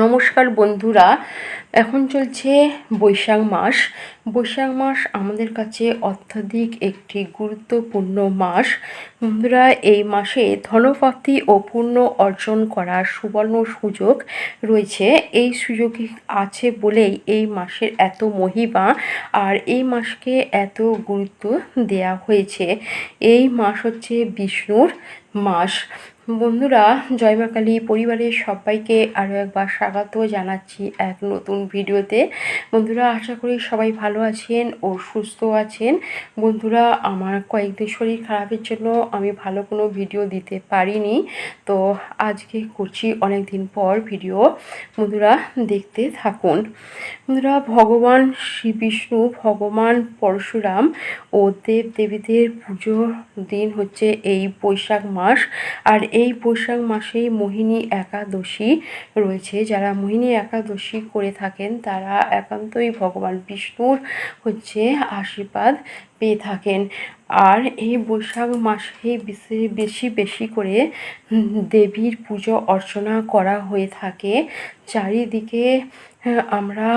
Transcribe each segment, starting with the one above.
নমস্কার বন্ধুরা, এখন চলছে বৈশাখ মাস। বৈশাখ মাস আমাদের কাছে অত্যাধিক একটি গুরুত্বপূর্ণ মাস। বন্ধুরা, এই মাসে ধনপ্রাপ্তি ও পূর্ণ অর্জন করার সুবর্ণ সুযোগ রয়েছে। এই সুযোগ আছে বলেই এই মাসের এত মহিমা আর এই মাসকে এত গুরুত্ব দেয়া হয়েছে। এই মাস হচ্ছে বিষ্ণুর মাস। বন্ধুরা, জয় মা কালী পরিবারের সবাইকে আরও একবার স্বাগত জানাচ্ছি এক নতুন ভিডিওতে। বন্ধুরা, আশা করি সবাই ভালো আছেন ও সুস্থ আছেন। বন্ধুরা, আমার কয়েকদিন শরীর খারাপের জন্য আমি ভালো কোনো ভিডিও দিতে পারিনি, তো আজকে করছি অনেক দিন পর ভিডিও। বন্ধুরা, দেখতে থাকুন। বন্ধুরা, ভগবান শ্রী বিষ্ণু ভগবান পরশুরাম ও দেব দেবীদের পুজোর দিন হচ্ছে এই বৈশাখ মাস। আর এই বৈশাখ মাসেই মোহিনী একাদশী রয়েছে। যারা মোহিনী একাদশী করে থাকেন, তারা একান্তই ভগবান বিষ্ণুর হচ্ছে আশীর্বাদ পেয়ে থাকেন। আর এই বৈশাখ মাসে বেশি বেশি বেশি করে দেবীর পুজো অর্চনা করা হয়ে থাকে। চারিদিকে আমরা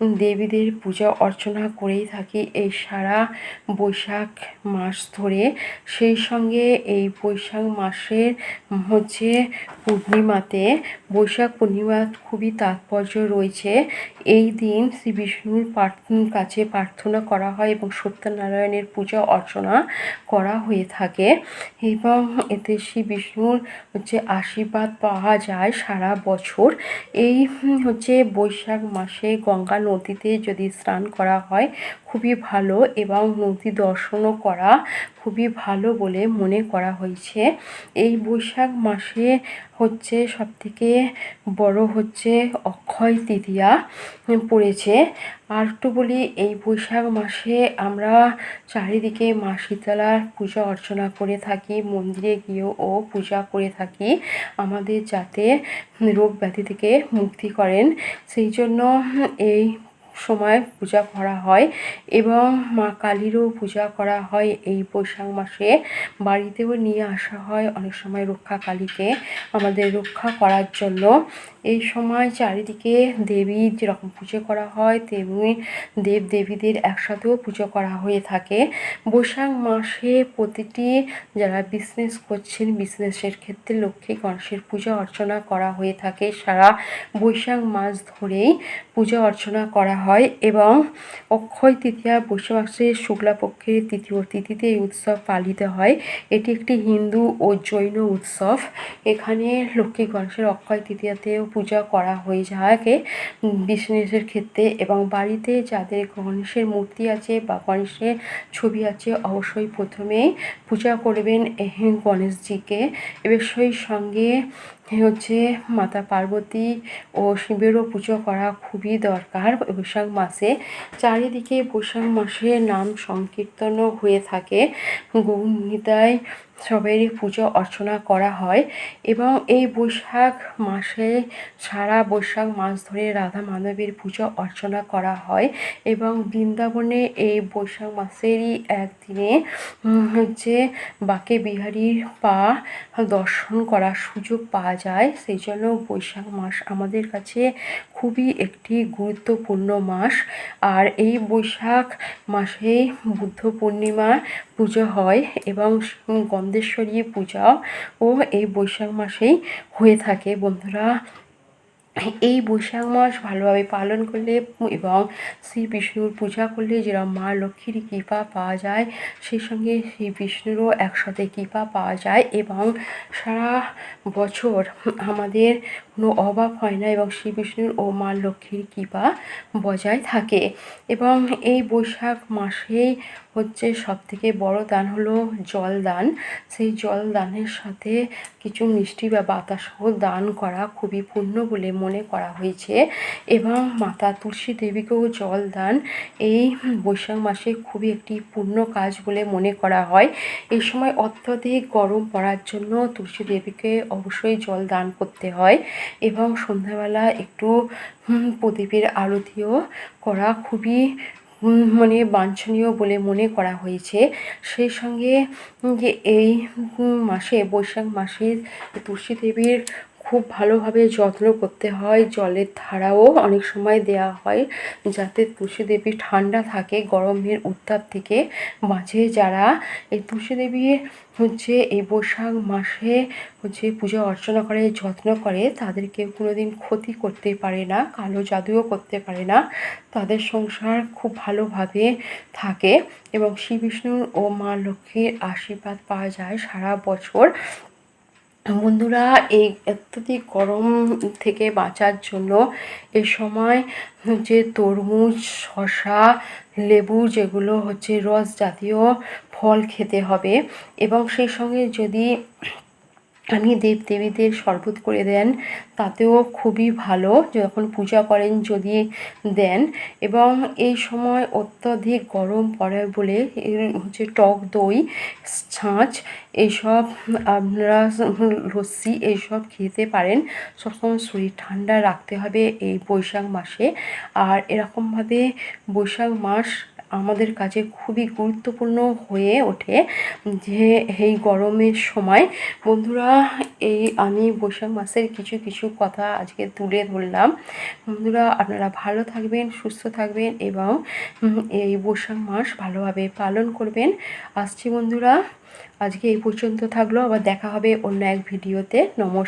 দেবীদের পূজা অর্চনা করেই থাকি এই সারা বৈশাখ মাস ধরে। সেই সঙ্গে এই বৈশাখ মাসের হচ্ছে পূর্ণিমাতে, বৈশাখ পূর্ণিমা খুবই তাৎপর্য রয়েছে। এই দিন শ্রী বিষ্ণুর কাছে প্রার্থনা করা হয় এবং সত্যনারায়ণের পূজা অর্চনা করা হয়ে থাকে। এবং এতে শ্রী বিষ্ণুর হচ্ছে আশীর্বাদ পাওয়া যায় সারা বছর। এই হচ্ছে বৈশাখ মাসে গঙ্গা নদীতে যদি স্নান করা হয়, খুবই ভালো এবং নদী দর্শনও করা খুবই ভালো বলে মনে করা হয়েছে। এই বৈশাখ মাসে হচ্ছে সবথেকে বড় হচ্ছে অক্ষয় তৃতীয়া পড়েছে। আর একটু বলি, এই বৈশাখ মাসে আমরা চারিদিকে মা শীতলার পূজা অর্চনা করে থাকি, মন্দিরে গিয়েও ও পূজা করে থাকি। আমাদের যাতে রোগ ব্যাধি থেকে মুক্তি করেন, সেই জন্য এই সময় পূজা করা হয় এবং মা কালীরও পূজা করা হয় এই বৈশাখ মাসে। বাড়িতেও নিয়ে আসা হয় অনেক সময় রক্ষা কালীকে, আমাদের রক্ষা করার জন্য। এই সময় চারিদিকে দেবী যেরকম পুজো করা হয়, তেমনি দেব দেবীদের একসাথেও পুজো করা হয়ে থাকে। বৈশাখ মাসে প্রতিটি যারা বিজনেস করছেন বিজনেসের ক্ষেত্রে লক্ষ্মী গণেশের পূজা অর্চনা করা হয়ে থাকে। সারা বৈশাখ মাস ধরেই পূজা অর্চনা করা হয় এবং অক্ষয় তৃতীয়া বৈশাখ মাসের শুক্লাপক্ষের তৃতীয় তিথিতে এই উৎসব পালিত হয়। এটি একটি হিন্দু ও জৈন উৎসব। এখানে লক্ষ্মী গণেশের অক্ষয় তৃতীয়াতেও পূজা করা হয়ে থাকে বিজনেসের ক্ষেত্রে এবং বাড়িতে যাদের গণেশের মূর্তি আছে বা গণেশের ছবি আছে, অবশ্যই প্রথমেই পূজা করবেন গণেশজিকে। এবার সেই সঙ্গে হচ্ছে মাতা পার্বতী ও শিবেরও পুজো করা খুবই দরকার। বৈশাখ মাসে চারিদিকে বৈশাখ মাসে নাম সংকীর্তনও হয়ে থাকে। গৌনিতায় সবেরই পুজো অর্চনা করা হয় এবং এই বৈশাখ মাসে সারা বৈশাখ মাস ধরে রাধা মাধবের পুজো অর্চনা করা হয় এবং বৃন্দাবনে এই বৈশাখ মাসেরই একদিনে হচ্ছে বাকে বিহারীর পা দর্শন করার সুযোগ পাওয়া যায়। সেই জন্য বৈশাখ মাস আমাদের কাছে খুবই একটি গুরুত্বপূর্ণ মাস। আর এই বৈশাখ মাসেই বুদ্ধ পূর্ণিমা পুজো হয় এবং গন্ধেশ্বরী পূজাও ও এই বৈশাখ মাসেই হয়ে থাকে। বন্ধুরা, এই বৈশাখ মাস ভালোভাবে পালন করলে এবং শ্রী বিষ্ণুর পূজা করলে যেরকম মা লক্ষ্মীর কৃপা পাওয়া যায়, সেই সঙ্গে শ্রী বিষ্ণুরও একসাথে কৃপা পাওয়া যায় এবং সারা বছর আমাদের অভাব হয় না এবং শ্রী বিষ্ণুর ও মা লক্ষ্মীর কৃপা বজায় থাকে। এবং এই বৈশাখ মাসেই হচ্ছে সবথেকে বড় দান হলো জল দান। সেই জল দানের সাথে কিছু মিষ্টি বা বাতাসও দান করা খুবই পূর্ণ বলে মনে করা হয়েছে। এবং মাতা তুলসী দেবীকেও জল দান এই বৈশাখ মাসে খুবই একটি পূর্ণ কাজ বলে মনে করা হয়। এই সময় অত্যধিক গরম পড়ার জন্য তুলসী দেবীকে অবশ্যই জল দান করতে হয়। এবং সন্ধ্যাবেলা একটু প্রদীপের আরতিও করা খুবই মানে বাঞ্ছনীয় বলে মনে করা হয়েছে। সেই সঙ্গে, যে এই মাসে, বৈশাখ মাসে তুলসী দেবীর খুব ভালোভাবে যত্ন করতে হয়। জলের ধারাও অনেক সময় দেওয়া হয় যাতে তুলসী দেবী ঠান্ডা থাকে গরমের উত্তাপ থেকে। বাঁচে যারা এই তুলসী দেবীর হচ্ছে এই বৈশাখ মাসে হচ্ছে পূজা অর্চনা করে, যত্ন করে, তাদেরকে কোনো দিন ক্ষতি করতে পারে না, কালো জাদুও করতে পারে না। তাদের সংসার খুব ভালোভাবে থাকে এবং শ্রী বিষ্ণুর ও মা লক্ষ্মীর আশীর্বাদ পাওয়া যায় সারা বছর। বন্ধুরা, এই অত্যধিক গরম থেকে বাঁচার জন্য এ সময় যে তরমুজ শশা লেবু যেগুলো হচ্ছে রস জাতীয় ফল খেতে হবে এবং সেই সঙ্গে যদি আপনি দেব দেবীদের শরবত করে দেন, তাতেও খুবই ভালো যখন পূজা করেন যদি দেন। এবং এই সময় অত্যধিক গরম পড়ে বলে হচ্ছে টক দই, ছাঁচ এইসব আপনারা লস্যি এইসব খেতে পারেন। সবসময় শরীর ঠান্ডা রাখতে হবে এই বৈশাখ মাসে। আর এরকমভাবে বৈশাখ মাস আমাদের কাছে খুবই গুরুত্বপূর্ণ হয়ে ওঠে যে এই গরমের সময়। বন্ধুরা, এই আমি বৈশাখ মাসের কিছু কিছু কথা আজকে তুলে ধরলাম। বন্ধুরা, আপনারা ভালো থাকবেন, সুস্থ থাকবেন এবং এই বৈশাখ মাস ভালোভাবে পালন করবেন। আসছি বন্ধুরা, আজকে এই পর্যন্ত থাকল। আবার দেখা হবে অন্য এক ভিডিওতে। নমস্কার।